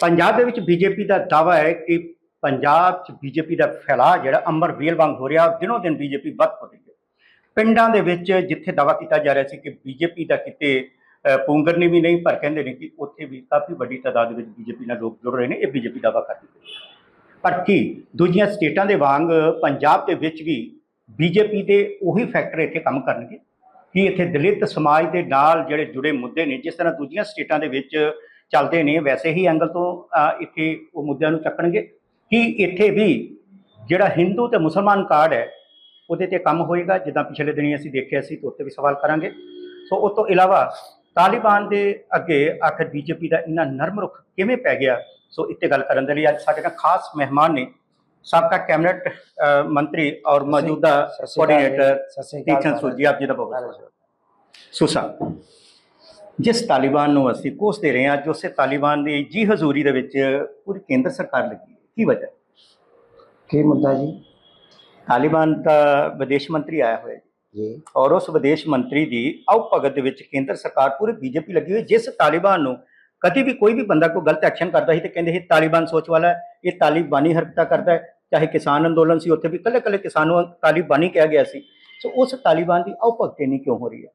ਪੰਜਾਬ ਦੇ ਵਿੱਚ ਬੀਜੇਪੀ ਦਾ ਦਾਵਾ ਹੈ ਕਿ ਪੰਜਾਬ 'ਚ ਬੀਜੇਪੀ ਦਾ ਫੈਲਾਅ ਜਿਹੜਾ ਅੰਮ੍ਰਿਤ ਵੇਲ ਵਾਂਗ ਹੋ ਰਿਹਾ ਦਿਨੋਂ ਦਿਨ ਬੀਜੇਪੀ ਵੱਧ ਰਹੀ ਹੈ। ਪਿੰਡਾਂ ਦੇ ਵਿੱਚ ਜਿੱਥੇ ਦਾਵਾ ਕੀਤਾ ਜਾ ਰਿਹਾ ਸੀ ਕਿ ਬੀਜੇਪੀ ਦਾ ਕਿਤੇ ਅ, ਪੁੰਗਰਨੀ ਵੀ ਨਹੀਂ ਪਰ ਕਹਿੰਦੇ ਨੇ ਕਿ ਉੱਥੇ ਵੀ ਕਾਫੀ ਵੱਡੀ ਤਾਦਾਦ ਦੇ ਵਿੱਚ ਬੀਜੇਪੀ ਨਾਲ ਲੋਕ ਜੁੜ ਰਹੇ ਨੇ ਇਹ ਬੀਜੇਪੀ ਦਾਵਾ ਕਰਦੀ ਹੈ ਪਰ ਕੀ ਦੂਜੀਆਂ ਸਟੇਟਾਂ ਦੇ ਵਾਂਗ ਪੰਜਾਬ ਦੇ ਵਿੱਚ ਵੀ ਬੀਜੇਪੀ ਦੇ ਉਹੀ ਫੈਕਟਰ ਇੱਥੇ ਕੰਮ ਕਰਨਗੇ? ਕਿ ਇੱਥੇ ਦਲਿਤ ਸਮਾਜ ਦੇ ਨਾਲ ਜਿਹੜੇ ਜੁੜੇ ਮੁੱਦੇ ਨੇ ਜਿਸ ਤਰ੍ਹਾਂ ਦੂਜੀਆਂ ਸਟੇਟਾਂ ਦੇ ਵਿੱਚ ਚੱਲਦੇ ਨੇ ਵੈਸੇ ਹੀ ਐਂਗਲ ਤੋਂ ਇੱਥੇ ਉਹ ਮੁੱਦਿਆਂ ਨੂੰ ਚੱਕਣਗੇ। ਕਿ ਇੱਥੇ ਵੀ ਜਿਹੜਾ ਹਿੰਦੂ ਤੇ ਮੁਸਲਮਾਨ ਕਾਰਡ ਹੈ ਉਹਦੇ ਤੇ ਕੰਮ ਹੋਏਗਾ? ਜਿੱਦਾਂ ਪਿਛਲੇ ਦਿਨੀ ਅਸੀਂ ਦੇਖਿਆ ਸੀ ਤੇ ਉੱਤੇ ਵੀ ਸਵਾਲ ਕਰਾਂਗੇ। ਸੋ ਉਸ ਤੋਂ ਇਲਾਵਾ ਤਾਲਿਬਾਨ ਦੇ ਅੱਗੇ ਆਖਰ ਬੀਜੇਪੀ ਦਾ ਇੰਨਾ ਨਰਮ ਰੁਖ ਕਿਵੇਂ ਪੈ ਗਿਆ? ਸੋ ਇੱਥੇ ਗੱਲ ਕਰਨ ਦੇ ਲਈ ਅੱਜ ਸਾਡੇ ਨਾਲ ਖਾਸ ਮਹਿਮਾਨ ਨੇ। ਸਾਬਕਾ ਕੈਬਨਿਟ ਮੰਤਰੀ ਔਰ ਮੌਜੂਦਾ। ਕੋਆਰਡੀਨੇਟਰ ਤੀਕਸ਼ਣ ਸੂਜੀ ਆਪ ਜੀ ਦਾ ਬਹੁਤ ਬਹੁਤ ਸੁਸਾ। ਜਿਸ ਤਾਲਿਬਾਨ ਨੂੰ ਅਸੀਂ ਕੋਸਦੇ ਰਹੇ ਹਾਂ ਅੱਜ ਉਸੇ ਤਾਲਿਬਾਨ ਦੀ ਜੀ ਹਜ਼ੂਰੀ ਦੇ ਵਿੱਚ ਪੂਰੀ ਕੇਂਦਰ ਸਰਕਾਰ ਲੱਗੀ ਹੈ। ਕੀ ਵਜ੍ਹਾ? ਕੀ ਮੁੱਦਾ ਜੀ? ਤਾਲਿਬਾਨ ਦਾ ਵਿਦੇਸ਼ ਮੰਤਰੀ ਆਇਆ ਹੋਇਆ ਜੀ। ਔਰ ਉਸ ਵਿਦੇਸ਼ ਮੰਤਰੀ ਦੀ ਭਗਤ ਦੇ ਵਿੱਚ ਕੇਂਦਰ ਸਰਕਾਰ ਪੂਰੀ ਬੀਜੇਪੀ ਲੱਗੀ ਹੋਈ। ਜਿਸ ਤਾਲਿਬਾਨ ਨੂੰ ਕਦੀ ਵੀ ਕੋਈ ਵੀ ਬੰਦਾ ਕੋਈ ਗਲਤ ਐਕਸ਼ਨ ਕਰਦਾ ਸੀ ਤੇ ਕਹਿੰਦੇ ਇਹ ਤਾਲਿਬਾਨ ਸੋਚ ਵਾਲਾ ਇਹ ਤਾਲਿਬਾਨੀ ਹਰਕਤਾਂ ਕਰਦਾ ਹੈ ਚਾਹੇ ਕਿਸਾਨ ਅੰਦੋਲਨ ਸੀ ਉੱਥੇ ਵੀ ਕੱਲੇ ਕੱਲੇ ਕਿਸਾਨਾਂ ਨੂੰ ਤਾਲਿਬਾਨੀ ਕਿਹਾ ਗਿਆ ਸੀ। ਸੋ ਉਸ ਤਾਲਿਬਾਨ ਦੀ ਭਗਤ ਨਹੀਂ ਕਿਉਂ ਹੋ ਰਹੀ ਹੈ?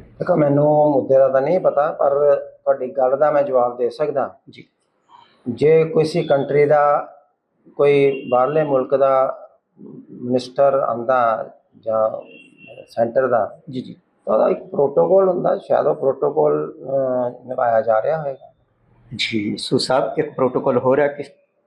ਦੇਖੋ ਮੈਨੂੰ ਮੁੱਦੇ ਦਾ ਤਾਂ ਨਹੀਂ ਪਤਾ ਪਰ ਤੁਹਾਡੀ ਗੱਲ ਦਾ ਮੈਂ ਜਵਾਬ ਦੇ ਸਕਦਾ। ਜੀ। ਜੇ ਕਿਸੇ ਕੰਟਰੀ ਦਾ ਕੋਈ ਬਾਹਰਲੇ ਮੁਲਕ ਦਾ ਮਿਨਿਸਟਰ ਆਂਦਾ ਜਾਂ ਸੈਂਟਰ ਦਾ ਜੀ ਜੀ। ਤਾਂ ਉਹਦਾ ਇੱਕ ਪ੍ਰੋਟੋਕੋਲ ਹੁੰਦਾ ਸ਼ਾਇਦ ਉਹ ਪ੍ਰੋਟੋਕੋਲ ਨਿਭਾਇਆ ਜਾ ਰਿਹਾ ਹੋਵੇਗਾ ਜੀ ਸੋ ਸਾਹਿਬ ਇੱਕ ਪ੍ਰੋਟੋਕਾਲ ਹੋ ਰਿਹਾ ਕਿ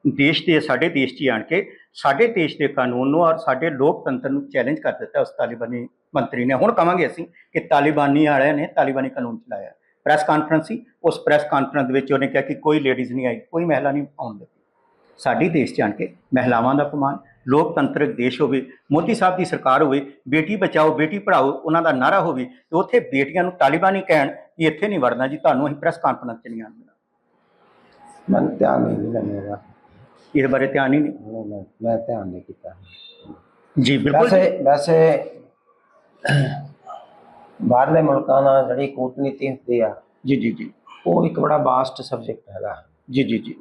ਦੇਸ਼ ਦੇ ਸਾਡੇ ਦੇਸ਼ 'ਚ ਹੀ ਆਣ ਕੇ ਸਾਡੇ ਦੇਸ਼ ਦੇ ਕਾਨੂੰਨ ਨੂੰ ਔਰ ਸਾਡੇ ਲੋਕਤੰਤਰ ਨੂੰ ਚੈਲੰਜ ਕਰ ਦਿੱਤਾ ਉਸ ਤਾਲਿਬਾਨੀ ਮੰਤਰੀ ਨੇ। ਹੁਣ ਕਵਾਂਗੇ ਅਸੀਂ ਕਿ ਤਾਲਿਬਾਨੀ ਵਾਲਿਆਂ ਨੇ ਤਾਲਿਬਾਨੀ ਕਾਨੂੰਨ ਚਲਾਇਆ। ਪ੍ਰੈਸ ਕਾਨਫਰੰਸ ਸੀ। ਉਸ ਪ੍ਰੈਸ ਕਾਨਫਰੰਸ ਵਿੱਚ ਉਹਨੇ ਕਿਹਾ ਕਿ ਕੋਈ ਲੇਡੀਜ਼ ਨਹੀਂ ਆਈ, ਕੋਈ ਮਹਿਲਾ ਨਹੀਂ ਆਉਣ ਦਿੱਤੀ ਸਾਡੀ ਦੇਸ਼ 'ਚ ਆਣ ਕੇ ਮਹਿਲਾਵਾਂ ਦਾ ਅਪਮਾਨ, ਲੋਕਤੰਤਰਕ ਦੇਸ਼ ਹੋਵੇ, ਮੋਦੀ ਸਾਹਿਬ ਦੀ ਸਰਕਾਰ ਹੋਵੇ, ਬੇਟੀ ਬਚਾਓ, ਬੇਟੀ ਪੜ੍ਹਾਓ, ਉਹਨਾਂ ਦਾ ਨਾਰਾ ਹੋਵੇ ਤੇ ਉੱਥੇ ਬੇਟੀਆਂ ਨੂੰ ਤਾਲਿਬਾਨੀ ਕਹਿਣ ਕਿ ਇੱਥੇ ਨਹੀਂ ਵੜਨਾ ਜੀ, ਤੁਹਾਨੂੰ ਅਸੀਂ ਪ੍ਰੈਸ ਕਾਨਫਰੰਸ 'ਚ ਨਹੀਂ ਆਉਣ। ਦੇਣਾ ਧਿਆਨ ਨਹੀਂ ਦਿੱਤਾ ਇਸ ਬਾਰੇ ਧਿਆਨ ਹੀ ਨਹੀਂ? ਨਹੀਂ, ਮੈਂ ਮੈਂ ਧਿਆਨ ਨਹੀਂ ਕੀਤਾ। ਜੀ ਬਿਲਕੁਲ ਜੀ। ਵੈਸੇ ਵੈਸੇ ਬਾਹਰਲੇ ਮੁਲਕਾਂ ਨਾਲ ਜਿਹੜੀ ਕੂਟਨੀਤੀ ਹੁੰਦੀ ਆ ਜੀ ਜੀ ਜੀ। ਉਹ ਇੱਕ ਬੜਾ ਵਾਸਟ ਸਬਜੈਕਟ ਹੈਗਾ। ਜੀ ਜੀ ਜੀ।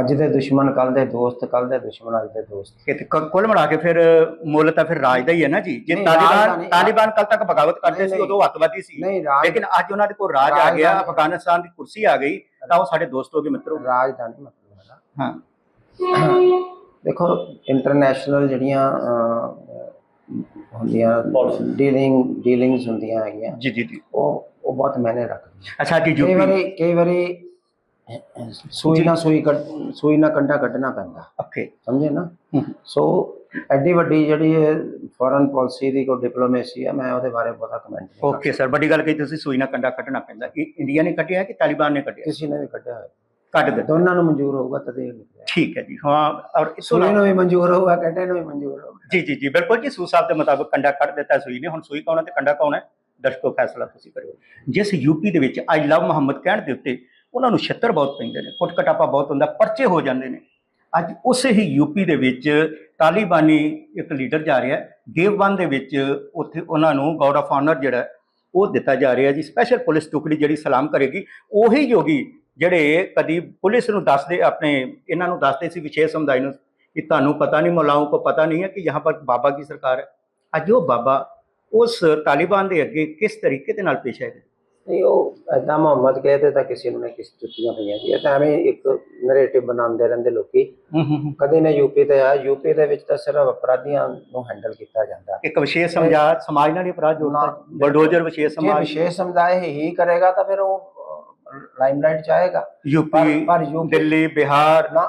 ਅੱਜ ਦੇ ਦੁਸ਼ਮਣ ਕੱਲ ਦੇ ਦੋਸਤ ਕੱਲ ਦੇ ਦੁਸ਼ਮਣ ਅੱਜ ਦੇ ਦੋਸਤ। ਇਹ ਤੇ ਕ- ਕੁੱਲ ਮਿਲਾ ਕੇ ਫਿਰ ਮੁੱਲ ਤਾਂ ਫਿਰ ਰਾਜ ਦਾ ਹੀ ਹੈ ਨਾ ਜੀ। ਜੇ ਨਹੀਂ, ਰਾਜ ਦਾ ਤਾਲਿਬਾਨ ਨਹੀਂ। ਤਾਲਿਬਾਨ ਕੱਲ ਤੱਕ ਬਗਾਵਤ ਕਰਦੇ ਨਹੀਂ, ਸੀ ਨਹੀਂ। ਉਦੋਂ ਅੱਤਵਾਦੀ ਸੀ। ਨਹੀਂ ਰਾਜ ਲੇਕਿਨ ਅੱਜ ਉਹਨਾਂ ਦੇ ਕੋਲ ਰਾਜ ਆ ਰਾਜ ਗਿਆ ਦਾ। ਅਫਗਾਨਿਸਤਾਨ ਦੀ ਕੁਰਸੀ ਆ ਗਈ ਤਾਂ ਉਹ ਸਾਡੇ ਦੋਸਤ ਹੋ ਗਏ ਮਿੱਤਰੋ ਰਾਜ ਦਾ ਨਹੀਂ ਮਤਲਬ ਹੈਗਾ। ਹਾਂ। ਦੇਖੋ ਇੰਟਰਨੈਸ਼ਨਲ ਜਿਹੜੀਆਂ ਅਹ, ਹੁੰਦੀਆਂ ਡੀਲਿੰਗ ਡੀਲਿੰਗਸ ਹੁੰਦੀਆਂ ਹੈਗੀਆਂ ਜੀ ਜੀ ਜੀ। ਉਹ ਉਹ ਬਹੁਤ ਮਾਇਨੇ ਰੱਖਦੀਆਂ। ਅੱਛਾ ਜੀ ਕਈ ਯੂਪੀ ਵਾਰੀ ਕਈ ਵਾਰੀ ਸੂਈ ਨਾ ਸੂਈ ਕੱਢ ਸੂਈ ਨਾ ਕੰਡਾ ਕੱਢਣਾ ਪੈਂਦਾ। ਓਕੇ ਸਮਝੇ ਨਾ? ਸੋ ਐਡੀ ਵੱਡੀ ਜਿਹੜੀ ਫੋਰਨ ਪਾਲਿਸੀ ਦੀ ਕੋਈ ਡਿਪਲੋਮੇਸੀ ਹੈ ਮੈਂ ਉਹਦੇ ਬਾਰੇ ਬਹੁਤਾ ਕਮੈਂਟ ਨਹੀਂ ਓਕੇ ਸਰ ਵੱਡੀ ਗੱਲ ਕਹੀ ਤੁਸੀਂ ਸੂਈ ਨਾਲ ਕੰਡਾ ਕੱਢਣਾ ਪੈਂਦਾ। ਇਹ ਇੰਡੀਆ ਨੇ ਕੱਢਿਆ ਕਿ ਤਾਲਿਬਾਨ ਨੇ ਕੱਢਿਆ? ਕਿਸੇ ਨੇ ਵੀ ਕੱਢਿਆ ਹੋਇਆ। ਕੱਢ ਦਿੱਤਾ। ਦੋਨਾਂ ਨੂੰ ਮਨਜ਼ੂਰ ਹੋਊਗਾ ਤਦੇ ਇਹ ਠੀਕ ਹੈ ਜੀ ਹਾਂ ਔਰ ਇਸ ਤੋਂ ਸੂਈ ਇਲਾਵਾ- ਨੂੰ ਵੀ ਮਨਜ਼ੂਰ ਹੋਊਗਾ ਕੰਡੇ ਨੂੰ ਵੀ ਮਨਜ਼ੂਰ ਹੋਊਗਾ। ਜੀ ਜੀ ਜੀ ਬਿਲਕੁਲ ਜੀ ਸੂ ਸਾਹਿਬ ਦੇ ਮੁਤਾਬਕ ਕੰਡਾ ਕੱਢ ਦਿੱਤਾ ਸੂਈ ਨੇ। ਹੁਣ ਸੂਈ ਕੌਣ ਹੈ ਤੇ ਕੰਡਾ ਕੌਣ ਹੈ? ਦਰਸ਼ਕੋ ਫੈਸਲਾ ਤੁਸੀਂ ਕਰਿਓ। ਜਿਸ ਯੂਪੀ ਦੇ ਵਿੱਚ ਆਈ ਲਵ ਮੁਹੰਮਦ ਕਹਿਣ ਦੇ ਉੱਤੇ ਉਹਨਾਂ ਨੂੰ ਛੱਤਰ ਬਹੁਤ ਪੈਂਦੇ ਨੇ ਕੁੱਟਕਟਾਪਾ ਬਹੁਤ ਹੁੰਦਾ, ਪਰਚੇ ਹੋ ਜਾਂਦੇ ਨੇ। ਅੱਜ ਉਸੇ ਹੀ ਯੂਪੀ ਦੇ ਵਿੱਚ ਤਾਲਿਬਾਨੀ ਇੱਕ ਲੀਡਰ ਜਾ ਰਿਹਾ ਦੇਵਬੰਦ ਦੇ ਵਿੱਚ ਉੱਥੇ ਉਹਨਾਂ ਨੂੰ ਗਾਰਡ ਆਫ ਆਨਰ ਜਿਹੜਾ, ਉਹ ਦਿੱਤਾ ਜਾ ਰਿਹਾ ਜੀ। ਸਪੈਸ਼ਲ ਪੁਲਿਸ ਟੁਕੜੀ ਜਿਹੜੀ ਸਲਾਮ ਕਰੇਗੀ, ਉਹੀ ਯੋਗੀ ਜਿਹੜੇ ਕਦੀ ਪੁਲਿਸ ਨੂੰ ਦੱਸਦੇ, ਆਪਣੇ ਇਹਨਾਂ ਨੂੰ ਦੱਸਦੇ ਸੀ ਵਿਸ਼ੇਸ਼ ਸਮੁਦਾਇ ਨੂੰ ਕਿ ਤੁਹਾਨੂੰ ਪਤਾ ਨਹੀਂ ਮਲਾਉਂ ਕੋ ਪਤਾ ਨਹੀਂ ਹੈ ਕਿ ਯਹਾਂ ਪਰ ਬਾਬਾ ਕੀ ਸਰਕਾਰ ਹੈ। ਅੱਜ ਉਹ ਬਾਬਾ ਉਸ ਤਾਲਿਬਾਨ ਦੇ ਅੱਗੇ ਕਿਸ ਤਰੀਕੇ ਦੇ ਨਾਲ ਪੇਸ਼ ਆਏਗਾ ਨਹੀਂ ਉਹ ਐਦਾਂ ਮੁਹੰਮਦ ਕਹਤੇ ਤਾਂ ਕਿਸੇ ਨੂੰ ਨਾ ਕਿਸੇ ਜੁੱਤੀਆਂ ਪਈਆਂ ਇਹ ਤਾਂ ਐਵੇਂ ਇੱਕ ਨੈਰੇਟਿਵ ਬਣਾਉਂਦੇ ਰਹਿੰਦੇ ਲੋਕੀ। ਕਦੇ ਨਾ ਯੂਪੀ ਤੇ ਆ ਯੂਪੀ ਦੇ ਵਿੱਚ ਤਾਂ ਸਿਰਫ ਅਪਰਾਧੀਆਂ ਨੂੰ ਹੈਂਡਲ ਕੀਤਾ ਜਾਂਦਾ। ਇੱਕ ਵਿਸ਼ੇਸ਼ ਸਮਾਜ ਸਮਾਜ ਨਾਲ ਹੀ ਅਪਰਾਧ ਜੋੜਦਾ ਨਾ, ਬਲਡੋਜ਼ਰ ਵਿਸ਼ੇਸ਼ ਜੇ ਸਮਾਜ। ਵਿਸ਼ੇਸ਼ ਸਮੁਦਾਇ ਹੀ ਕਰੇਗਾ ਤਾਂ ਫਿਰ ਉਹ ਲਾਈਮਲਾਈਟ ਪਰ ਯੂਪੀ ਪਰ ਯੂਪੀ ਦਿੱਲੀ ਬਿਹਾਰ। ਨਾ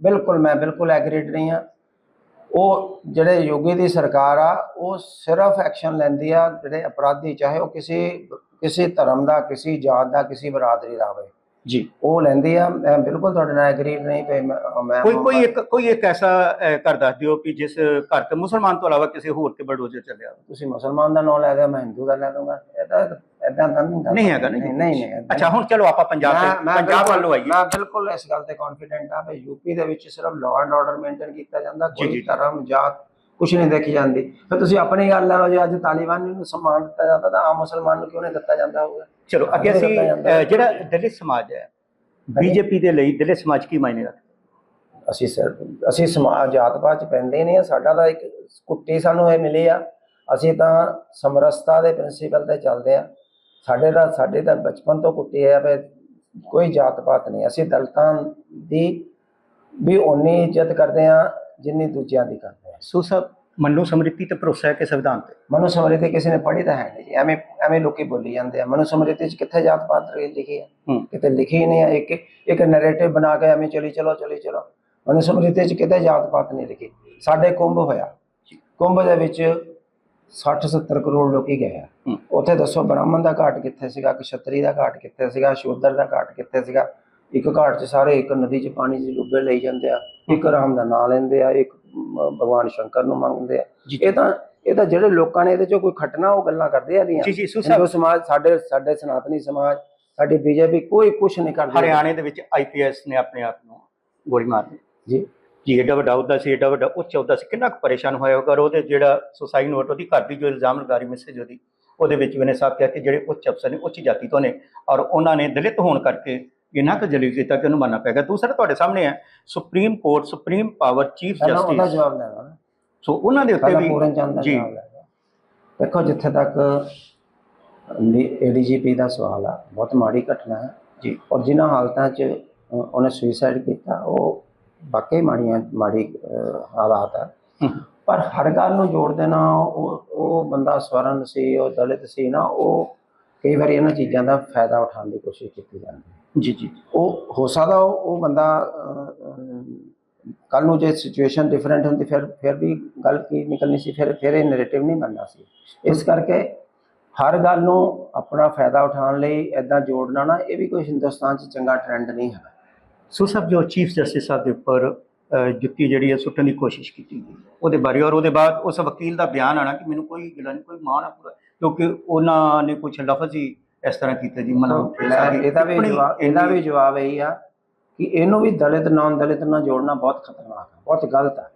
ਬਿਲਕੁਲ ਮੈਂ ਬਿਲਕੁਲ ਐਗਰੀਡ ਨਹੀਂ ਆ ਉਹ ਜਿਹੜੇ ਯੋਗੀ ਦੀ ਸਰਕਾਰ ਆ, ਉਹ ਸਿਰਫ ਐਕਸ਼ਨ ਲੈਂਦੀ ਆ ਜਿਹੜੇ ਅਪਰਾਧੀ, ਚਾਹੇ ਉਹ ਕਿਸੇ ਕਿਸੇ ਧਰਮ ਦਾ, ਕਿਸੇ ਜਾਤ ਦਾ, ਕਿਸੇ ਬਰਾਦਰੀ ਦਾ ਹੋਵੇ ਜੀ। ਉਹ ਲੈਂਦੀ ਆ। ਮੈਂ ਬਿਲਕੁਲ ਤੁਹਾਡੇ ਨਾਲ ਐਗਰੀਡ ਨਹੀਂ ਪਈ ਮੈਂ ਕੋਈ ਕੋਈ ਇੱਕ ਕੋਈ ਇੱਕ ਐਸਾ ਘਰ ਦੱਸ ਦਿਓ ਕਿ ਜਿਸ ਘਰ ਤੇ ਮੁਸਲਮਾਨ ਤੋਂ ਇਲਾਵਾ ਕਿਸੇ ਹੋਰ ਤੇ ਬਲਡੋਜ਼ਰ ਚੱਲਿਆ। ਤੁਸੀਂ ਮੁਸਲਮਾਨ ਦਾ ਨਾਮ ਲੈ ਦਿਓ ਮੈਂ ਹਿੰਦੂ ਦਾ ਲੈ ਦੂੰਗਾ। ਇਹ ਤਾਂ ਇਦਾਂ ਤਾਂ ਨਹੀਂ। ਨਹੀਂ ਹੈਗਾ ਨਹੀਂ ਨਹੀਂ ਅੱਛਾ ਹੁਣ ਚਲੋ ਆਪਾਂ ਪੰਜਾਬ ਤੇ ਪੰਜਾਬ ਵੱਲੋਂ ਆਈਏ। ਮੈਂ ਬਿਲਕੁਲ ਇਸ ਗੱਲ ਤੇ ਕੌਨਫੀਡੈਂਟ ਆ ਵੀ ਯੂਪੀ ਦੇ ਵਿੱਚ ਸਿਰਫ ਲਾਅ ਐਂਡ ਆਰਡਰ ਮੇਨਟੇਨ ਕੀਤਾ ਜਾਂਦਾ। ਕੋਈ। ਧਰਮ ਜਾਤ ਕੁਝ ਨਹੀਂ ਦੇਖੀ ਜਾਂਦੀ। ਫਿਰ ਤੁਸੀਂ ਆਪਣੀ ਗੱਲ ਲੈ ਲਓ ਜੇ ਅੱਜ ਤਾਲਿਬਾਨ ਨੂੰ ਸਨਮਾਨ ਦਿੱਤਾ ਜਾਂਦਾ ਤਾਂ ਆਮ ਮੁਸਲਮਾਨ ਨੂੰ ਕਿਉਂ ਨਹੀਂ ਦਿੱਤਾ ਜਾਂਦਾ ਹੋਊਗਾ? ਚਲੋ ਅੱਗੇ ਅਸੀਂ ਜਿਹੜਾ ਦਲਿਤ ਸਮਾਜ ਹੈ ਬੀਜੇਪੀ ਦੇ ਲਈ ਦਿੱਲੀ ਸਮਾਜ ਕੀ ਮਾਇਨੇ ਰੱਖਦਾ? ਅਸੀਂ ਸਰ ਅਸੀਂ ਸਮਾਜ ਜਾਤ ਪਾਤ ਚ ਪੈਂਦੇ ਆ ਸਾਡਾ ਤਾਂ ਇੱਕ ਕੁੱਟੀ ਸਾਨੂੰ ਇਹ ਮਿਲੀ ਆ। ਅਸੀਂ ਤਾਂ ਸਮਰਸਤਾ ਦੇ ਪ੍ਰਿੰਸੀਪਲ ਤੇ ਚੱਲਦੇ ਆ। ਸਾਡੇ ਦਾ ਸਾਡੇ ਤਾਂ ਬਚਪਨ ਤੋਂ ਕੁੱਟੀ ਆ ਵੀ ਕੋਈ ਜਾਤ ਪਾਤ ਨਹੀਂ। ਅਸੀਂ ਦਲਤਾਂ ਦੀ ਵੀ ਉਨੀ ਇੱਜ਼ਤ ਕਰਦੇ ਆ ਜਿੰਨੀ ਦੂਜਿਆਂ ਦੀ ਕਰਦੇ ਆ। ਸੋ ਸਭ ਮਨੂ ਸਮ੍ਰਿਤੀ ਤੇ ਭਰੋਸਾ ਹੈ ਕਿ ਸੰਵਿਧਾਨ ਤੇ। ਮਨੂ ਸਮ੍ਰਿਤੀ ਕਿਸੇ ਨੇ ਪੜ੍ਹੀ ਤਾਂ ਹੈ ਨਹੀਂ ਜੀ। ਐਵੇਂ ਐਵੇਂ ਲੋਕੀ ਬੋਲੀ ਜਾਂਦੇ ਆ। ਮਨੂ ਸਮ੍ਰਿਤੀ ਚ ਕਿੱਥੇ ਜਾਤ ਪਾਤ ਲਿਖੀ ਹੈ? ਕਿਤੇ ਲਿਖੀ ਨਹੀਂ ਹੈ ਇੱਕ ਇੱਕ ਨੈਰੇਟਿਵ ਬਣਾ ਕੇ ਐਵੇਂ ਚਲੀ ਚਲੋ ਚਲੀ ਚਲੋ। ਮਨੂ ਸਮ੍ਰਿਤੀ ਚ ਕਿਤੇ ਜਾਤ ਪਾਤ ਨਹੀਂ ਲਿਖੀ। ਸਾਡੇ ਕੁੰਭ ਹੋਇਆ। ਕੁੰਭ ਦੇ ਵਿੱਚ 60 70 ਕਰੋੜ ਲੋਕੀ ਗਏ ਆ। ਉੱਥੇ ਦੱਸੋ ਬ੍ਰਾਹਮਣ ਦਾ ਘਾਟ ਕਿੱਥੇ ਸੀਗਾ? ਕਸ਼ਤਰੀ ਦਾ ਘਾਟ ਕਿੱਥੇ ਸੀਗਾ? ਸ਼ੂਦਰ ਦਾ ਘਾਟ ਕਿੱਥੇ ਸੀਗਾ? ਇੱਕ ਘਾਟ 'ਚ ਸਾਰੇ ਇੱਕ ਨਦੀ 'ਚ ਪਾਣੀ 'ਚ ਡੁੱਬੇ ਲਈ ਜਾਂਦੇ ਆ ਇੱਕ ਰਾਮ ਦਾ ਨਾਮ ਲੈਂਦੇ ਆ ਇੱਕ ਭਗਵਾਨ ਸ਼ੰਕਰ ਨੂੰ ਮੰਗਦੇ ਆ। ਇਹ ਤਾਂ ਇਹ ਤਾਂ ਜਿਹੜੇ ਲੋਕਾਂ ਨੇ ਇਹਦੇ 'ਚੋਂ ਕੋਈ ਖਟਣਾ ਉਹ ਗੱਲਾਂ ਕਰਦੇ ਆ ਦੀਆਂ। ਜੀ ਜੀ ਸੋ ਹਿੰਦੂ ਸਮਾਜ ਸਾਡੇ ਸਾਡੇ ਸਨਾਤਨੀ ਸਮਾਜ ਸਾਡੀ ਬੀਜੇਪੀ ਕੋਈ ਕੁਛ ਨਹੀਂ ਕਰਦੀ। ਹਰਿਆਣੇ ਦੇ ਵਿੱਚ ਆਈਪੀਐਸ ਨੇ ਆਪਣੇ ਆਪ ਨੂੰ ਗੋਲੀ ਮਾਰ ਲਈ ਜੀ। ਜੀ ਏਡਾ ਵੱਡਾ ਅਹੁਦਾ ਸੀ ਏਡਾ ਵੱਡਾ ਉੱਚ ਅਹੁਦਾ ਸੀ ਕਿੰਨਾ ਕੁ ਪਰੇਸ਼ਾਨ ਹੋਇਆ ਹੋਗਾ ਉਹਦੇ ਜਿਹੜਾ ਸੁਸਾਈਡ ਨੋਟ ਉਹਦੀ ਘਰ ਦੀ ਜੋ ਇਲਜ਼ਾਮ ਲਗਾ ਰਹੀ ਮੈਸੇਜ ਉਹਦੀ ਉਹਦੇ ਵਿੱਚ ਵੀ ਨੇ ਸਾਹਿਬ ਕਿਹਾ ਕਿ ਜਿਹੜੇ ਉੱਚ ਅਫਸਰ ਨੇ ਉੱਚ ਜਾਤੀ ਤੋਂ ਨੇ ਔਰ ਉਹਨਾਂ ਨੇ ਦਲਿਤ ਹੋਣ ਕਰਕੇ ਇਹਨਾਂ ਕੁ ਜਲੀਲ ਕੀਤਾ ਕਿ ਉਹਨੂੰ ਮੰਨਣਾ ਪੈਗਾ ਦੂਸਰਾ ਤੁਹਾਡੇ ਸਾਹਮਣੇ ਹੈ। Supreme court supreme power chief ਪਹਿਲਾਂ ਉਹਦਾ ਜਸਟਿਸ ਜਵਾਬ ਲੈਣਾ ਨਾ। ਸੋ ਉਹਨਾਂ ਦੇ ਉੱਤੇ ਪਹਿਲਾਂ ਵੀ ਪੂਰਨ ਚੰਦ ਦਾ ਜੀ। ਜਵਾਬ ਲੈਣਾ ਦੇਖੋ ਜਿੱਥੇ ਤੱਕ ਏਡੀਜੀਪੀ ਦਾ ਸਵਾਲ ਆ ਬਹੁਤ ਮਾੜੀ ਘਟਨਾ ਹੈ। ਜੀ। ਔਰ ਜਿਨ੍ਹਾਂ ਹਾਲਤਾਂ 'ਚ ਅ, ਉਹਨੇ ਸੁਸਾਈਡ ਕੀਤਾ ਉਹ ਵਾਕਈ ਮਾੜੀਆਂ ਮਾੜੀ ਅ, ਹਾਲਾਤ ਆ। ਹਮ, ਪਰ ਹਰ ਗੱਲ ਨੂੰ ਜੋੜ ਦੇਣਾ ਉਹ ਉਹ ਬੰਦਾ ਸਵਰਨ ਸੀ ਉਹ ਦਲਿਤ ਸੀ ਨਾ ਉਹ ਕਈ ਵਾਰੀ ਇਹਨਾਂ ਚੀਜ਼ਾਂ ਦਾ ਫਾਇਦਾ ਉਠਾਉਣ ਦੀ ਕੋਸ਼ਿਸ਼ ਕੀਤੀ ਜਾਂਦੀ ਹੈ। ਜੀ ਜੀ। ਉਹ ਹੋ ਸਕਦਾ ਉਹ ਉਹ ਬੰਦਾ ਕੱਲ ਨੂੰ ਜੇ ਸਿਚੁਏਸ਼ਨ ਡਿਫਰੈਂਟ ਹੁੰਦੀ ਫਿਰ ਫਿਰ ਵੀ ਗੱਲ ਕੀ ਨਿਕਲਣੀ ਸੀ ਫਿਰ ਫਿਰ ਇਹ ਨੈਰੇਟਿਵ ਨਹੀਂ ਬਣਨਾ ਸੀ। ਇਸ ਕਰਕੇ ਹਰ ਗੱਲ ਨੂੰ ਆਪਣਾ ਫਾਇਦਾ ਉਠਾਉਣ ਲਈ ਐਦਾਂ ਜੋੜਨਾ ਨਾ ਇਹ ਵੀ ਕੋਈ ਹਿੰਦੁਸਤਾਨ 'ਚ ਚੰਗਾ ਟ੍ਰੈਂਡ ਨਹੀਂ ਹੈ ਸੋ ਸਾਹਿਬ ਜੋ ਚੀਫ ਜਸਟਿਸ ਸਾਹਿਬ ਦੇ ਉੱਪਰ ਜੁੱਤੀ ਜਿਹੜੀ ਹੈ ਸੁੱਟਣ ਦੀ ਕੋਸ਼ਿਸ਼ ਕੀਤੀ ਗਈ ਉਹਦੇ ਬਾਰੇ ਔਰ ਉਹਦੇ ਬਾਅਦ ਉਸ ਵਕੀਲ ਦਾ ਬਿਆਨ ਆਣਾ ਕਿ ਮੈਨੂੰ ਕੋਈ ਗਿਲਾ ਨਹੀਂ ਕੋਈ ਮਾਣ ਆ ਪੂਰਾ। ਕਿਉਂਕਿ ਉਹਨਾਂ ਨੇ ਕੁਝ ਲਫ਼ਜ਼ ਹੀ ਇਸ ਤਰ੍ਹਾਂ ਕੀਤੇ ਜੀ ਮਨਾ ਮੈਂ ਇਹਦਾ ਵੀ ਜਵਾਬ ਇਹਦਾ ਵੀ ਜਵਾਬ ਇਹੀ ਆ ਕਿ ਇਹਨੂੰ ਵੀ ਦਲਿਤ ਨਾਨ ਦਲਿਤ ਨਾਲ ਜੋੜਨਾ ਬਹੁਤ ਖਤਰਨਾਕ ਹੈ ਬਹੁਤ ਗਲਤ ਹੈ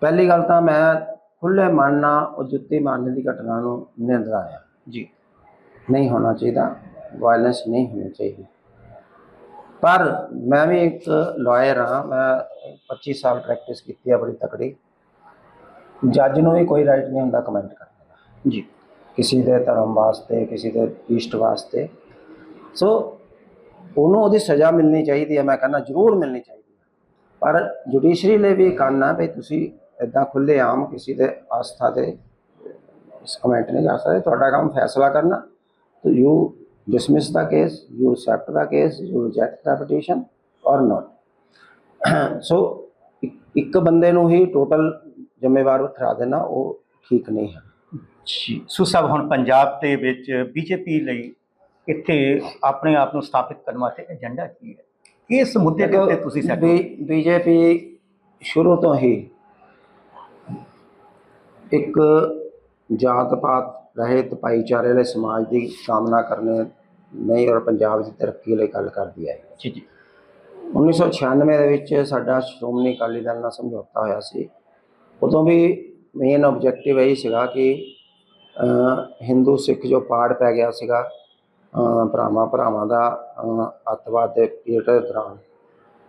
ਪਹਿਲੀ ਗੱਲ ਤਾਂ ਮੈਂ ਖੁੱਲੇ ਮਨ ਨਾਲ ਉਹ ਜੁੱਤੀ ਮਾਰਨ ਦੀ ਘਟਨਾ ਨੂੰ ਨਿੰਦਦਾ ਆ ਜੀ। ਨਹੀਂ ਹੋਣਾ ਚਾਹੀਦਾ ਵਾਇਲੈਂਸ ਨਹੀਂ ਹੋਣੀ ਚਾਹੀਦੀ। ਪਰ ਮੈਂ ਵੀ ਇੱਕ ਲਾਇਰ ਹਾਂ ਮੈਂ 25 ਸਾਲ ਪ੍ਰੈਕਟਿਸ ਕੀਤੀ ਹੈ ਬੜੀ ਤਕੜੀ। ਜੱਜ ਨੂੰ ਵੀ ਕੋਈ ਰਾਈਟ ਨਹੀਂ ਹੁੰਦਾ ਕਮੈਂਟ ਕਰਨ ਜੀ। ਕਿਸੇ ਦੇ ਧਰਮ ਵਾਸਤੇ, ਕਿਸੇ ਦੇ ਇਸ਼ਟ ਵਾਸਤੇ। ਸੋ ਉਹਨੂੰ ਉਹਦੀ ਸਜ਼ਾ ਮਿਲਣੀ ਚਾਹੀਦੀ ਹੈ, ਮੈਂ ਕਹਿੰਦਾ ਜ਼ਰੂਰ ਮਿਲਣੀ ਚਾਹੀਦੀ ਹੈ। ਪਰ ਜੁਡੀਸ਼ਰੀ ਲਈ ਵੀ ਕਰਨਾ ਵੀ ਤੁਸੀਂ ਇਦਾਂ ਖੁੱਲੇ ਆਮ ਕਿਸੇ ਦੇ ਆਸਥਾ ਤੇ ਕਮੈਂਟ ਨਹੀਂ ਕਰ ਸਕਦੇ, ਤੁਹਾਡਾ ਕੰਮ ਫੈਸਲਾ ਕਰਨਾ। ਤਾਂ you dismiss the case you accept the case you reject the petition or not. So ਇੱਕ ਬੰਦੇ ਨੂੰ ਹੀ ਟੋਟਲ ਜ਼ਿੰਮੇਵਾਰ ਠਹਿਰਾ ਦੇਣਾ, ਉਹ ਠੀਕ ਨਹੀਂ ਹੈ। ਸੋ ਸਾਹਿਬ ਹੁਣ ਪੰਜਾਬ ਦੇ ਵਿੱਚ ਬੀਜੇਪੀ ਲਈ ਇੱਥੇ ਆਪਣੇ ਆਪ ਨੂੰ ਸਥਾਪਿਤ ਕਰਨ ਵਾਸਤੇ ਏਜੰਡਾ ਕੀ ਹੈ? ਕਿਸ ਮੁੱਦੇ ਦੇ ਉੱਤੇ ਤੁਸੀਂ ਸੈਟ ਬੀਜੇਪੀ ਸ਼ੁਰੂ ਤੋਂ ਹੀ ਇੱਕ ਜਾਤ ਪਾਤ ਰਹਿਤ ਭਾਈਚਾਰੇ ਵਾਲੇ ਸਮਾਜ ਦੀ ਕਾਮਨਾ ਕਰਨੇ ਨਹੀਂ ਔਰ ਪੰਜਾਬ ਦੀ ਤਰੱਕੀ ਲਈ ਗੱਲ ਕਰਦੀ ਹੈ। ਜੀ ਜੀ। 1996 ਦੇ ਵਿੱਚ ਸਾਡਾ ਸ਼੍ਰੋਮਣੀ ਅਕਾਲੀ ਦਲ ਨਾਲ ਸਮਝੌਤਾ ਹੋਇਆ ਸੀ। ਉਦੋਂ ਵੀ ਮੇਨ ਆਬਜੈਕਟਿਵ ਇਹ ਸੀਗਾ ਕਿ ਹਿੰਦੂ ਸਿੱਖ ਜੋ ਪਾੜ ਪੈ ਗਿਆ ਸੀਗਾ ਭਰਾਵਾਂ ਭਰਾਵਾਂ ਦਾ ਅੱਤਵਾਦ ਦੇ ਪੀਰੀਅਡ ਦੌਰਾਨ,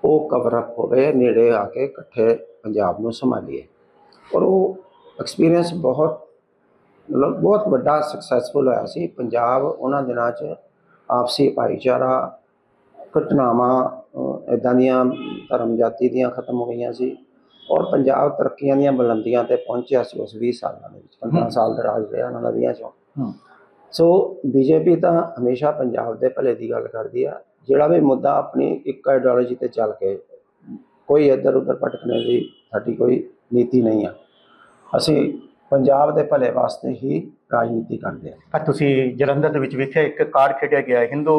ਉਹ ਕਵਰ ਅਪ ਹੋਵੇ ਨੇੜੇ ਆ ਕੇ ਇਕੱਠੇ ਪੰਜਾਬ ਨੂੰ ਸੰਭਾਲੀਏ। ਔਰ ਉਹ ਐਕਸਪੀਰੀਅੰਸ ਬਹੁਤ, ਮਤਲਬ ਬਹੁਤ ਵੱਡਾ ਸਕਸੈਸਫੁਲ ਹੋਇਆ ਸੀ। ਪੰਜਾਬ ਉਹਨਾਂ ਦਿਨਾਂ 'ਚ ਆਪਸੀ ਭਾਈਚਾਰਾ, ਘਟਨਾਵਾਂ ਇਦਾਂ ਦੀਆਂ ਧਰਮ ਜਾਤੀ ਦੀਆਂ ਖਤਮ ਹੋ ਗਈਆਂ ਸੀ। ਔਰ ਪੰਜਾਬ ਤਰੱਕੀਆਂ ਦੀਆਂ ਬੁਲੰਦੀਆਂ ਤੇ ਪਹੁੰਚਿਆ ਸੀ ਉਸ 20 ਸਾਲਾਂ ਦੇ ਵਿੱਚ 15 ਸਾਲ ਦਾ ਰਾਜ ਰਿਹਾ ਉਹਨਾਂ ਦਾ ਵੀਹਾਂ ਚੋਂ। ਸੋ ਬੀਜੇਪੀ ਤਾਂ ਹਮੇਸ਼ਾ ਪੰਜਾਬ ਦੇ ਭਲੇ ਦੀ ਗੱਲ ਕਰਦੀ ਆ ਜਿਹੜਾ ਵੀ ਮੁੱਦਾ ਆਪਣੀ ਇੱਕ ਆਈਡੀਓਲੋਜੀ ਤੇ ਚੱਲ ਕੇ ਕੋਈ ਇੱਧਰ ਉੱਧਰ ਭਟਕਣੇ ਦੀ ਸਾਡੀ ਕੋਈ ਨੀਤੀ ਨਹੀਂ ਆ। ਅਸੀਂ ਪੰਜਾਬ ਦੇ ਭਲੇ ਵਾਸਤੇ ਹੀ ਰਾਜਨੀਤੀ ਕਰਦੇ ਹਾਂ ਪਰ ਤੁਸੀਂ ਜਲੰਧਰ ਦੇ ਵਿੱਚ ਵੇਖਿਆ ਇੱਕ ਕਾਰਡ ਖੇਡਿਆ ਗਿਆ ਹਿੰਦੂ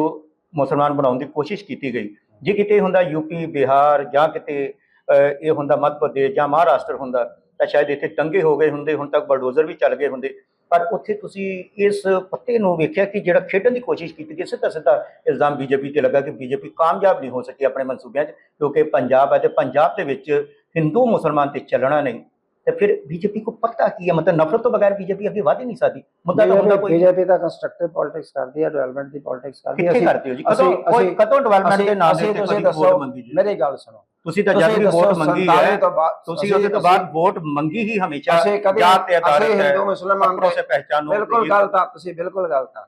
ਮੁਸਲਮਾਨ ਬਣਾਉਣ ਦੀ ਕੋਸ਼ਿਸ਼ ਕੀਤੀ ਗਈ। ਜੇ ਕਿਤੇ ਹੁੰਦਾ ਯੂਪੀ ਬਿਹਾਰ ਜਾਂ ਕਿਤੇ ਇਹ ਹੁੰਦਾ ਮੱਧ ਪ੍ਰਦੇਸ਼ ਜਾਂ ਮਹਾਰਾਸ਼ਟਰ ਹੁੰਦਾ ਤਾਂ ਸ਼ਾਇਦ ਇੱਥੇ ਟੰਗੇ ਹੋ ਗਏ ਹੁੰਦੇ ਹੁਣ ਤੱਕ ਬਲਡੋਜ਼ਰ ਵੀ ਚੱਲ ਗਏ ਹੁੰਦੇ। ਪਰ ਉੱਥੇ ਤੁਸੀਂ ਇਸ ਪੱਤੇ ਨੂੰ ਵੇਖਿਆ ਕਿ ਜਿਹੜਾ ਖੇਡਣ ਦੀ ਕੋਸ਼ਿਸ਼ ਕੀਤੀ ਗਈ ਸਿੱਧਾ ਸਿੱਧਾ ਇਲਜ਼ਾਮ ਬੀਜੇਪੀ ਤੇ ਲੱਗਾ ਕਿ ਬੀਜੇਪੀ ਕਾਮਯਾਬ ਨਹੀਂ ਹੋ ਸਕੀ ਆਪਣੇ ਮਨਸੂਬਿਆਂ 'ਚ ਕਿਉਂਕਿ ਪੰਜਾਬ ਹੈ ਤੇ ਪੰਜਾਬ ਦੇ ਵਿੱਚ ਹਿੰਦੂ ਮੁਸਲਮਾਨ ਤੇ ਚੱਲਣਾ ਨਹੀਂ। ਤੇ ਫਿਰ ਬੀਜੇਪੀ ਕੋ ਪਤਾ ਕੀ ਹੈ? ਮਤਲਬ ਨਫ਼ਰਤ ਤੋਂ ਬਗੈਰ ਬੀਜੇਪੀ ਅੱਗੇ ਵਧ ਨਹੀਂ ਸਕਦੀ। ਮੁੱਦਾ ਤਾਂ ਹੁੰਦਾ ਕੋਈ ਬੀਜੇਪੀ ਤਾਂ ਕੰਸਟਰਕਟਿਵ ਪੋਲਿਟਿਕਸ ਕਰਦੀ ਹੈ ਡਿਵੈਲਪਮੈਂਟ ਦੀ ਪੋਲਿਟਿਕਸ ਕਰਦੀ ਹੈ। ਅਸੀਂ ਕਰਦੇ ਹੋ ਡਿਵੈਲਪਮੈਂਟ ਦੇ ਨਾਮ ਤੇ ਕੋਈ ਹੋਰ ਮੰਗੀ ਜੀ? ਮੇਰੀ ਗੱਲ ਸੁਣੋ। ਤੁਸੀਂ ਤਾਂ ਜਦ ਵੀ ਵੋਟ ਮੰਗੀ 47 ਹੈ। ਤੁਸੀਂ ਉਹਦੇ ਤੋਂ ਬਾਅਦ ਵੋਟ ਮੰਗੀ ਹੀ ਹਮੇਸ਼ਾ। ਜਾਤ ਤੇ ਆਧਾਰਿਤ ਹੈ ਹਿੰਦੂ ਮੁਸਲਮਾਨ ਸੇ ਪਹਿਚਾਨ ਬਿਲਕੁਲ ਗਲਤ ਆ ਤੁਸੀਂ ਬਿਲਕੁਲ ਗਲਤ ਆ।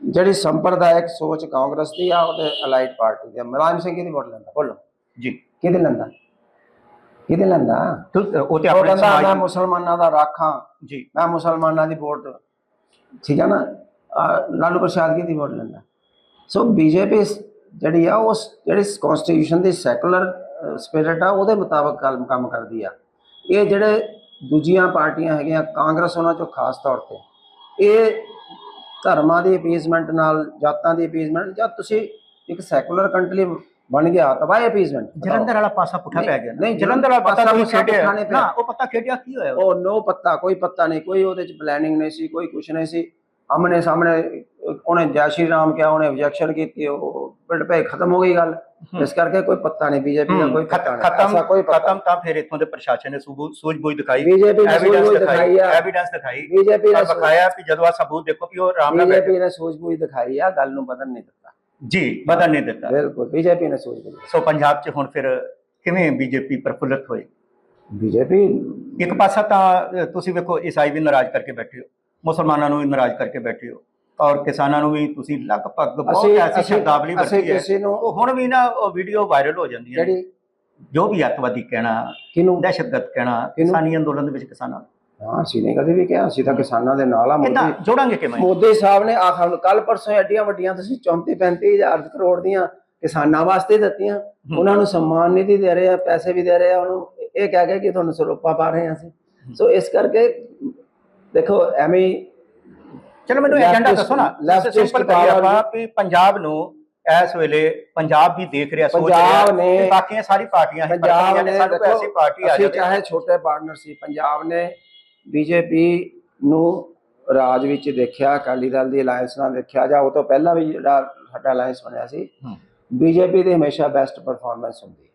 ਜਿਹੜੀ ਸੰਪਰਦਾਇਕ ਸੋਚ ਕਾਂਗਰਸ ਦੀ ਆ ਉਹਦੇ ਅਲਾਈਡ ਪਾਰਟੀ ਦੀ। ਮੁਲਾਇਮ ਸਿੰਘ ਦੀ ਵੋਟ ਲੈਂਦਾ? ਬੋਲੋ। ਜੀ। ਕਿਹਦੇ ਲੈਂਦਾ? ਕਿਹਦੇ ਲੈਂਦਾ? ਉਹ ਤੇ ਆਪਣੇ ਸਮਾਜ ਮੁਸਲਮਾਨਾਂ ਦਾ ਰਾਖਾਂ ਜੀ। ਮੈਂ ਮੁਸਲਮਾਨਾਂ ਦੀ ਵੋਟ ਠੀਕ ਹੈ ਨਾ? ਲਾਲੂ ਪ੍ਰਸਾਦ ਦੀ ਵੋਟ ਲੈਂਦਾ? ਸੋ ਬੀਜੇਪੀ ਜਿਹੜੀ ਆ ਉਸ ਜਿਹੜੀ ਕਨਸਟੀਟਿਊਸ਼ਨ ਦੀ ਸੈਕੂਲਰ ਸਪਿਰਿਟ ਆ ਉਹਦੇ ਮੁਤਾਬਕ ਕੰਮ ਕਰਦੀ ਆ। ਇਹ ਜਿਹੜੇ ਦੂਜੀਆਂ ਪਾਰਟੀਆਂ ਹੈਗੀਆਂ ਕਾਂਗਰਸ ਉਹਨਾਂ ਚੋਂ ਖਾਸ ਤੌਰ ਤੇ। ਇਹ ਧਰਮਾਂ ਦੀ ਅਪੀਜ਼ਮੈਂਟ ਨਾਲ ਜਾਤਾਂ ਦੀ ਅਪੀਜ਼ਮੈਂਟ ਜਾਂ ਤੁਸੀਂ ਇੱਕ ਸੈਕੂਲਰ ਕੰਟਰੀ ਬਣ ਗਿਆ ਤਾਂ ਵਾਈ ਅਪੀਜ਼ਮੈਂਟ ਜਲੰਧਰ ਵਾਲਾ ਪਾਸਾ ਪੁੱਠਾ ਪੈ ਗਿਆ। ਨਹੀਂ, ਜਲੰਧਰ ਵਾਲਾ ਪਤਾ ਖੇਡਿਆ ਨਹੀਂ ਪਿਆ। ਨਾ ਉਹ ਪਤਾ ਖੇਡਿਆ ਕੀ ਹੋਇਆ? ਉਹ ਨੋ ਪੱਤਾ ਕੋਈ ਪੱਤਾ ਨਹੀਂ ਕੋਈ ਉਹਦੇ ਚ ਪਲੈਨਿੰਗ ਨਹੀਂ ਸੀ ਕੋਈ ਕੁਛ ਨਹੀਂ ਸੀ। ਆਮਣੇ ਸਾਹਮਣੇ ਉਹਨੇ ਜੈ ਸ਼੍ਰੀ ਰਾਮ ਕਿਹਾ ਉਹਨੇ ਆਬਜੈਕਸ਼ਨ ਕੀਤੀ ਉਹ ਪਿੰਡ ਪੇ ਖਤਮ ਹੋ ਗਈ ਗੱਲ। ਇਸ ਕਰਕੇ ਕੋਈ ਪੱਤਾ ਨਹੀਂ ਬੀਜੇਪੀ ਦਾ ਕੋਈ ਪੱਤਾ ਨਹੀਂ ਖਤਮ ਕੋਈ ਖਤਮ ਤਾਂ ਫਿਰ ਇੱਥੋਂ ਦੇ ਪ੍ਰਸ਼ਾਸਨ ਨੇ ਸੂਝ ਸੂਝ-ਬੂਝ ਦਿਖਾਈ। ਬੀਜੇਪੀ ਨੇ ਐਵੀਡੈਂਸ ਸੂਝ ਦਿਖਾਈ ਆ। ਐਵੀਡੈਂਸ ਦਿਖਾਈ। ਬੀਜੇਪੀ ਨੇ ਬਕਾਇਆ ਵੀ ਜਦੋਂ ਆ ਸਬੂਤ ਦੇਖੋ ਵੀ ਉਹ ਆਰਾਮ ਨਾਲ ਬੀਜੇਪੀ ਨੇ ਸੂਝ-ਬੂਝ ਦਿਖਾਈ ਆ ਗੱਲ ਨੂੰ ਬਦਲ ਨਹੀਂ ਦਿੱਤਾ। ਜੀ ਬਦਲ ਨਹੀਂ ਦਿੱਤਾ। ਬਿਲਕੁਲ ਬੀਜੇਪੀ ਨੇ ਸੂਝ ਬੁਝ ਸੋ ਪੰਜਾਬ 'ਚ ਹੁਣ ਫਿਰ ਕਿਵੇਂ ਬੀਜੇਪੀ ਪ੍ਰਫੁੱਲਤ ਹੋਏ? ਬੀਜੇਪੀ ਇੱਕ ਪਾਸਾ ਤਾਂ ਤੁਸੀਂ ਵੇਖੋ ਈਸਾਈ ਵੀ ਨਾਰਾਜ਼ ਕਰਕੇ ਬੈਠੇ ਹੋ। ਮੁਸਲਮਾਨਾਂ ਨੂੰ ਵੀ ਨਾਰਾਜ਼ ਕਰਕੇ ਬੈਠੇ ਹੋ। ਔਰ ਕਿਸਾਨਾਂ ਨੂੰ ਵੀ ਤੁਸੀਂ ਲਗਭਗ ਬਹੁਤ ਐਸੀ ਸ਼ਬਦਾਵਲੀ ਵਰਤੀ ਹੈ। ਉਹ ਹੁਣ ਵੀ ਨਾ ਉਹ ਵੀਡੀਓ ਵਾਇਰਲ ਹੋ ਨੇ। ਜਿਹੜੀ ਜੋ ਵੀ ਅੱਤਵਾਦੀ ਕਹਿਣਾ ਕਿਨੂੰ ਦਹਿਸ਼ਤਗਰਦ ਕਹਿਣਾ? ਕਿਸਾਨੀ ਅੰਦੋਲਨ ਦੇ ਵਿੱਚ ਕਿਸਾਨਾਂ। ਹਾਂ ਅਸੀਂ ਨਹੀਂ ਕਦੇ ਵੀ ਕਿਹਾ। ਅਸੀਂ ਤਾਂ ਕਿਸਾਨਾਂ ਦੇ ਨਾਲ ਆ ਕਿੱਦਾਂ? ਮੋਦੀ ਜੋੜਾਂਗੇ ਕਿਵੇਂ? ਮੋਦੀ ਸਾਹਿਬ ਨੇ ਆਖਰ ਕੱਲ ਪਰਸੋਂ ਐਡੀਆਂ ਵੱਡੀਆਂ ਤੁਸੀਂ 34 35000 ਕਰੋੜ ਦੀਆਂ ਕਿਸਾਨਾਂ ਵਾਸਤੇ ਦਿੱਤੀਆਂ। ਉਹਨਾਂ ਨੂੰ ਸਨਮਾਨ ਨਿਧੀ ਦੇ ਰਹੇ ਆ ਪੈਸੇ ਵੀ ਦੇ ਰਹੇ ਆ। ਉਹਨੂੰ ਇਹ ਕਹਿ ਕੇ ਕਿ ਤੁਹਾਨੂੰ ਸਰੋਪਾ ਪਾ ਰਹੇ ਆ ਅਸੀਂ। ਸੋ ਇਸ ਕਰਕੇ ਦੇਖੋ ਐਵੇਂ ਚਲੋ ਮੈਨੂੰ ਏਜੰਡਾ ਦੱਸੋ ਨਾ। ਸਿੰਪਲ ਆਪਾਂ ਵੀ ਪੰਜਾਬ ਨੂੰ ਇਸ ਵੇਲੇ ਪੰਜਾਬ ਵੀ ਦੇਖ ਰਿਹਾ ਸੋਚ ਰਿਹਾ ਨੇ- ਬਾਕੀਆਂ ਸਾਰੀ ਪਾਰਟੀਆਂ ਹੀ ਪੰਜਾਬ ਨੇ ਸਾਨੂੰ ਐਸੀ ਪਾਰਟੀ ਆ ਜਾਵੇ ਚਾਹੇ ਛੋਟੇ ਪਾਰਟਨਰ ਸੀ ਪੰਜਾਬ ਨੇ ਬੀਜੇਪੀ ਨੂੰ ਰਾਜ ਵਿੱਚ ਦੇਖਿਆ ਅਕਾਲੀ ਦਲ ਦੀ ਅਲਾਈਅੰਸ ਨਾਲ ਦੇਖਿਆ ਜਾਂ ਉਹ ਤੋਂ ਪਹਿਲਾਂ ਵੀ ਜਿਹੜਾ ਸਾਡਾ ਅਲਾਈਅੰਸ ਬਣਿਆ ਸੀ। ਬੀਜੇਪੀ ਦੀ ਹਮੇਸ਼ਾ ਬੈਸਟ ਪਰਫਾਰਮੈਂਸ ਹੁੰਦੀ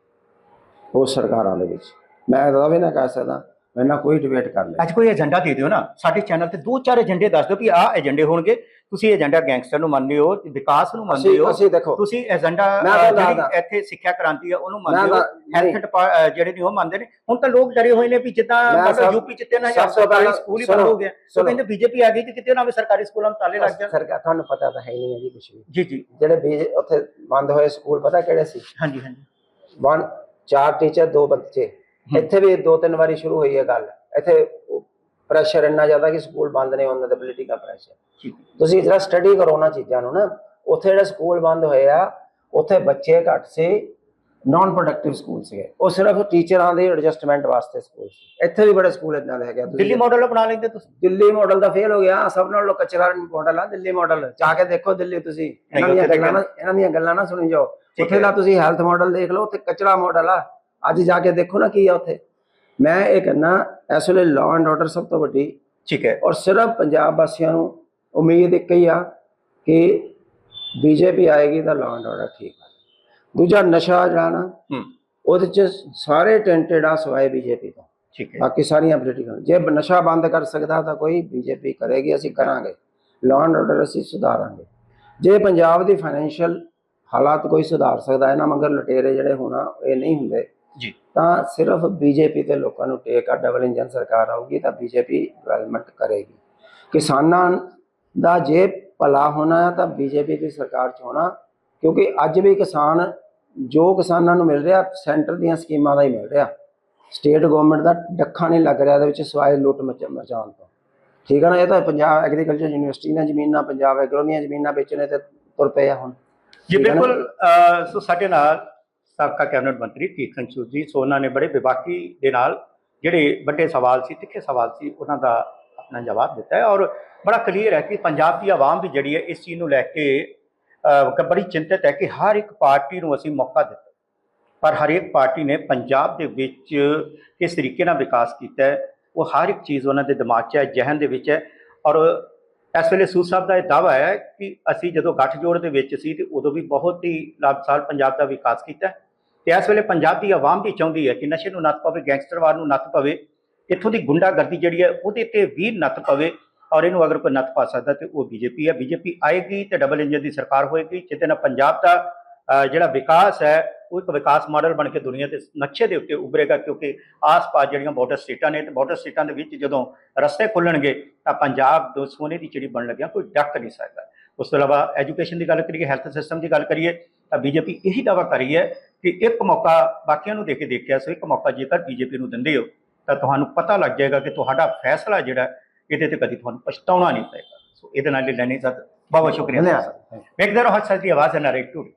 ਉਹ ਸਰਕਾਰਾਂ ਦੇ ਵਿੱਚ। ਮੈਂ ਤਾਂ ਵੀ ਨਾ ਕਹਿ ਸਕਦਾ। ਮੈਂ ਨਾ ਕੋਈ ਡਿਬੇਟ ਕਰ ਲੈ। ਅੱਜ ਕੋਈ ਏਜੰਡਾ ਦੇ ਦਿਓ ਨਾ। ਸਾਡੇ ਚੈਨਲ ਤੇ ਦੋ ਚਾਰ ਏਜੰਡੇ ਦੱਸ ਦਿਓ ਵੀ ਆਹ ਏਜੰਡੇ ਹੋਣਗੇ। ਤੁਸੀਂ ਏਜੰਡਾ ਗੈਂਗਸਟਰ ਨੂੰ ਮੰਨਦੇ ਹੋ ਵਿਕਾਸ ਨੂੰ ਮੰਨਦੇ ਹੋ। ਅਸੀਂ ਦੇਖੋ ਤੁਸੀਂ ਏਜੰਡਾ ਜਿਹੜੀ। ਇੱਥੇ ਸਿੱਖਿਆ ਕ੍ਰਾਂਤੀ ਆ ਉਹਨੂੰ ਮੰਨਦੇ ਹੋ। ਨਹੀਂ। ਹੈਲਥ ਜਿਹੜੇ ਨੇ ਉਹ ਮੰਨਦੇ ਨੇ। ਹੁਣ ਤਾਂ ਲੋਕ ਡਰੇ ਹੋਏ ਨੇ ਵੀ ਜਿੱਦਾਂ ਮਤਲਬ ਯੂਪੀ ਚ ਤਿੰਨ ਹਜ਼ਾਰ ਸਭ ਤੋਂ ਸਰਕਾਰੀ ਪਹਿਲਾਂ ਸਕੂਲ ਹੀ ਬੰਦ ਹੋ ਗਿਆ। ਸੋ। ਕਹਿੰਦੇ ਬੀਜੇਪੀ ਆ ਗਈ ਤੇ ਕਿਤੇ ਨਾ ਵੀ ਸਰਕਾਰੀ ਸਕੂਲਾਂ ਨੂੰ ਤਾਲੇ ਲੱਗ ਜਾਣ। ਸਰਕਾਰ ਤੁਹਾਨੂੰ ਪਤਾ ਤਾਂ ਹੈ ਨਹੀਂ ਹੈ ਜੀ ਕੁਝ ਵੀ। ਜੀ ਜੀ। ਜਿਹੜੇ ਉੱਥੇ ਬੰਦ ਹੋਏ ਸਕੂਲ ਪਤਾ ਕਿਹੜੇ ਸੀ? ਹਾਂਜੀ ਹਾਂਜੀ। ਵਨ ਚਾਰ ਟੀਚਰ ਦੋ ਬੱਚੇ। ਇੱਥੇ ਵੀ ਦੋ ਤਿੰਨ ਵਾਰੀ ਸ਼ੁਰੂ ਹੋਈ ਹੈ ਗੱਲ। ਇੱਥੇ ਪ੍ਰੈਸ਼ਰ ਇੰਨਾ ਜ਼ਿਆਦਾ ਕਿ ਸਕੂਲ ਬੰਦ ਹੁੰਦਾ ਤੇ ਪੋਲੀਟੀਕਲ ਪ੍ਰੈਸ਼ਰ ਤੁਸੀਂ ਜਰਾ ਸਟੱਡੀ ਕਰੋ ਨਾ ਚੀਜ਼ਾਂ ਨੂੰ ਨਾ। ਉੱਥੇ ਜਿਹੜੇ ਸਕੂਲ ਬੰਦ ਹੋਏ ਆ ਉੱਥੇ ਬੱਚੇ ਘੱਟ ਸੀ ਨਾਨ ਪ੍ਰੋਡਕਟਿਵ ਸਕੂਲ ਸੀਗੇ। ਉਹ ਸਿਰਫ ਟੀਚਰਾਂ ਦੇ ਐਡਜਸਟਮੈਂਟ ਵਾਸਤੇ ਸਕੂਲ ਸੀ। ਇੱਥੇ ਵੀ ਬੜੇ ਸਕੂਲ ਇਦਾਂ ਦੇ ਹੈਗੇ ਦਿੱਲੀ ਮਾਡਲ ਬਣਾ ਲੈਂਦੇ ਤੁਸੀਂ? ਦਿੱਲੀ ਮਾਡਲ ਦਾ ਫੇਲ ਹੋ ਗਿਆ। ਸਭ ਨਾਲੋਂ ਕਚਰਾ ਮਾਡਲ ਆ ਦਿੱਲੀ ਮਾਡਲ ਜਾ ਕੇ ਦੇਖੋ ਦਿੱਲੀ ਤੁਸੀਂ। ਇਹਨਾਂ ਦੀਆਂ ਗੱਲਾਂ ਨਾ ਇਹਨਾਂ ਦੀਆਂ ਗੱਲਾਂ ਨਾ ਸੁਣੀ ਜਾਓ। ਉੱਥੇ। ਦਾ ਤੁਸੀਂ ਹੈਲਥ ਮਾਡਲ ਦੇਖ ਲਓ ਉੱਥੇ ਕਚਰਾ ਮਾਡਲ ਆ। ਅੱਜ ਜਾ ਕੇ ਦੇਖੋ ਨਾ ਕੀ ਆ ਉੱਥੇ। ਮੈਂ ਇਹ ਕਹਿੰਦਾ ਇਸ ਵੇਲੇ ਲਾਅ ਐਂਡ ਆਰਡਰ ਸਭ ਤੋਂ ਵੱਡੀ। ਠੀਕ ਹੈ। ਔਰ ਸਿਰਫ ਪੰਜਾਬ ਵਾਸੀਆਂ ਨੂੰ ਉਮੀਦ ਇੱਕ ਹੀ ਆ ਕਿ ਬੀਜੇਪੀ ਆਏਗੀ ਤਾਂ ਲਾਅ ਐਂਡ ਆਰਡਰ ਠੀਕ ਆ। ਦੂਜਾ ਨਸ਼ਾ ਜਿਹੜਾ ਨਾ ਹੂੰ। ਉਹਦੇ ਚ ਸਾਰੇ ਟੈਂਟਡ ਆ ਸਵਾਏ ਬੀਜੇਪੀ ਤੋਂ। ਠੀਕ ਹੈ। ਬਾਕੀ ਸਾਰੀਆਂ ਪੋਲੀਟੀਕਲ ਜੇ ਨਸ਼ਾ ਬੰਦ ਕਰ ਸਕਦਾ ਤਾਂ ਕੋਈ ਬੀਜੇਪੀ ਕਰੇਗੀ ਅਸੀਂ ਕਰਾਂਗੇ। ਲਾਅ ਐਂਡ ਆਰਡਰ ਅਸੀਂ ਸੁਧਾਰਾਂਗੇ। ਜੇ ਪੰਜਾਬ ਦੀ ਫਾਈਨੈਂਸ਼ੀਅਲ ਹਾਲਾਤ ਕੋਈ ਸੁਧਾਰ ਸਕਦਾ ਇਹਨਾਂ ਮਗਰ ਲਟੇਰੇ ਜਿਹੜੇ ਹੋਣਾ ਇਹ ਨਹੀਂ ਹੁੰਦੇ। ਜੀ। ਤਾਂ ਸਿਰਫ ਬੀਜੇਪੀ ਤੇ ਲੋਕਾਂ ਨੂੰ ਟੇਕ ਆ ਡਬਲ ਇੰਜਨ ਸਰਕਾਰ ਆਊਗੀ ਤਾਂ ਬੀਜੇਪੀ ਡਿਵੈਲਪਮੈਂਟ ਕਰੇਗੀ। ਕਿਸਾਨਾਂ ਦਾ ਜੇ ਭਲਾ ਹੋਣਾ ਹੈ ਤਾਂ ਬੀਜੇਪੀ ਦੀ ਸਰਕਾਰ ਚ ਹੋਣਾ ਕਿਉਂਕਿ ਅੱਜ ਵੀ ਕਿਸਾਨ ਜੋ ਕਿਸਾਨਾਂ ਨੂੰ ਮਿਲ ਰਿਹਾ ਸੈਂਟਰ ਦੀਆਂ ਸਕੀਮਾਂ ਦਾ ਹੀ ਮਿਲ ਰਿਹਾ। ਸਟੇਟ ਗਵਰਨਮੈਂਟ ਦਾ ਡੱਖਾ ਨਹੀਂ ਲੱਗ ਰਿਹਾ ਇਹਦੇ ਵਿੱਚ ਸਵਾਏ ਲੁੱਟ ਮਚ- ਮਚਾਉਣ ਤੋਂ। ਠੀਕ ਹੈ ਨਾ ਇਹ ਤਾਂ ਪੰਜਾਬ ਐਗਰੀਕਲਚਰ ਯੂਨੀਵਰਸਿਟੀ ਦੀਆਂ ਜ਼ਮੀਨਾਂ ਪੰਜਾਬ ਐਗਰੋ ਦੀਆਂ ਜ਼ਮੀਨਾਂ ਵੇਚਣੇ ਤੇ ਤੁਰ ਪਏ ਆ ਹੁਣ। ਜੀ? ਬਿਲਕੁਲ ਸੋ ਸਾਡੇ ਨਾਲ ਸਾਬਕਾ ਕੈਬਨਿਟ ਮੰਤਰੀ ਕੀਰਤਨ ਚੂਰ ਜੀ, ਸੋ ਉਹਨਾਂ ਨੇ ਬੜੇ ਵਿਵਾਕੀ ਦੇ ਨਾਲ ਜਿਹੜੇ ਵੱਡੇ ਸਵਾਲ ਸੀ, ਤਿੱਖੇ ਸਵਾਲ ਸੀ, ਉਹਨਾਂ ਦਾ ਆਪਣਾ ਜਵਾਬ ਦਿੱਤਾ ਹੈ ਔਰ ਬੜਾ ਕਲੀਅਰ ਹੈ ਕਿ ਪੰਜਾਬ ਦੀ ਆਵਾਮ ਵੀ ਜਿਹੜੀ ਹੈ ਇਸ ਚੀਜ਼ ਨੂੰ ਲੈ ਕੇ ਬੜੀ ਚਿੰਤਤ ਹੈ ਕਿ ਹਰ ਇੱਕ ਪਾਰਟੀ ਨੂੰ ਅਸੀਂ ਮੌਕਾ ਦਿੱਤਾ ਪਰ ਹਰੇਕ ਪਾਰਟੀ ਨੇ ਪੰਜਾਬ ਦੇ ਵਿੱਚ ਕਿਸ ਤਰੀਕੇ ਨਾਲ ਵਿਕਾਸ ਕੀਤਾ ਹੈ, ਉਹ ਹਰ ਇੱਕ ਚੀਜ਼ ਉਹਨਾਂ ਦੇ ਦਿਮਾਗ 'ਚ ਹੈ, ਜ਼ਿਹਨ ਦੇ ਵਿੱਚ ਹੈ ਔਰ ਇਸ ਵੇਲੇ ਸੂਦ ਸਾਹਿਬ ਦਾ ਇਹ ਦਾਵਾ ਹੈ ਕਿ ਅਸੀਂ ਜਦੋਂ ਗੱਠਜੋੜ ਦੇ ਵਿੱਚ ਸੀ ਤੇ ਉਦੋਂ ਵੀ ਬਹੁਤ ਹੀ ਲਾਭਸਾਲ ਪੰਜਾਬ ਦਾ ਵਿਕਾਸ ਕੀਤਾ ਤੇ ਇਸ ਵੇਲੇ ਪੰਜਾਬ ਦੀ ਆਵਾਮ ਵੀ ਚਾਹੁੰਦੀ ਹੈ ਕਿ ਨਸ਼ੇ ਨੂੰ ਨੱਥ ਪਵੇ ਗੈਂਗਸਟਰਵਾਦ ਨੂੰ ਨੱਥ ਪਵੇ, ਇੱਥੋਂ ਦੀ ਗੁੰਡਾਗਰਦੀ ਜਿਹੜੀ ਹੈ ਉਹਦੇ ਤੇ ਵੀ ਨੱਥ ਪਵੇ ਔਰ ਇਹਨੂੰ ਅਗਰ ਕੋਈ ਨੱਥ ਪਾ ਸਕਦਾ ਤੇ ਉਹ ਬੀਜੇਪੀ ਹੈ। ਬੀਜੇਪੀ ਆਏਗੀ ਤੇ ਡਬਲ ਇੰਜਨ ਦੀ ਸਰਕਾਰ ਹੋਏਗੀ, ਜਿਹਦੇ ਨਾਲ ਪੰਜਾਬ ਦਾ ਜਿਹੜਾ ਵਿਕਾਸ ਹੈ, ਉਹ ਇੱਕ ਵਿਕਾਸ ਮਾਡਲ ਬਣ ਕੇ ਦੁਨੀਆ ਦੇ ਨਕਸ਼ੇ ਦੇ ਉੱਤੇ ਉਭਰੇਗਾ ਕਿਉਂਕਿ ਆਸ-ਪਾਸ ਜਿਹੜੀਆਂ ਬਾਰਡਰ ਸਟੇਟਾਂ ਨੇ ਤੇ ਬਾਰਡਰ ਸਟੇਟਾਂ ਦੇ ਵਿੱਚ ਜਦੋਂ ਰਸਤੇ ਖੁੱਲਣਗੇ ਤਾਂ ਪੰਜਾਬ ਦੋ ਸੋਨੇ ਦੀ ਚਿੜੀ ਬਣ ਲੱਗਿਆ ਕੋਈ ਡੱਕ ਨਹੀਂ ਸਕਦਾ। ਉਸ ਤੋਂ ਇਲਾਵਾ ਐਜੂਕੇਸ਼ਨ ਦੀ ਗੱਲ ਕਰੀਏ ਹੈਲਥ ਸਿਸਟਮ ਦੀ ਗੱਲ ਕਰੀਏ ਤਾਂ ਬੀਜੇਪੀ ਇਹੀ ਦਾਵਾ ਕਰ ਰਹੀ ਹੈ ਕਿ ਇੱਕ ਮੌਕਾ ਬਾਕੀਆਂ ਨੂੰ ਦੇ ਕੇ ਦੇਖਿਆ ਸੋ ਇੱਕ ਮੌਕਾ ਜੇਕਰ ਬੀਜੇਪੀ ਨੂੰ ਦਿੰਦੇ ਹੋ ਤਾਂ ਤੁਹਾਨੂੰ ਪਤਾ ਲੱਗ ਜਾਏਗਾ ਕਿ ਤੁਹਾਡਾ ਫੈਸਲਾ ਜਿਹੜਾ ਇਹਦੇ ਤੇ ਕਦੀ ਤੁਹਾਨੂੰ ਪਛਤਾਉਣਾ ਨਹੀਂ ਪਏਗਾ। ਸੋ ਇਹਦੇ ਨਾਲ ਹੀ ਲੈਣੀ ਸਰ। ਬਹੁਤ ਬਹੁਤ ਸ਼ੁਕਰੀਆ। ਧੰਨਵਾਦ। ਵੇਖਦੇ ਰਹੋ ਹੱਥ ਦੀ ਆਵਾਜ਼ ਹੈ ਨਰੇਟ ਟੂ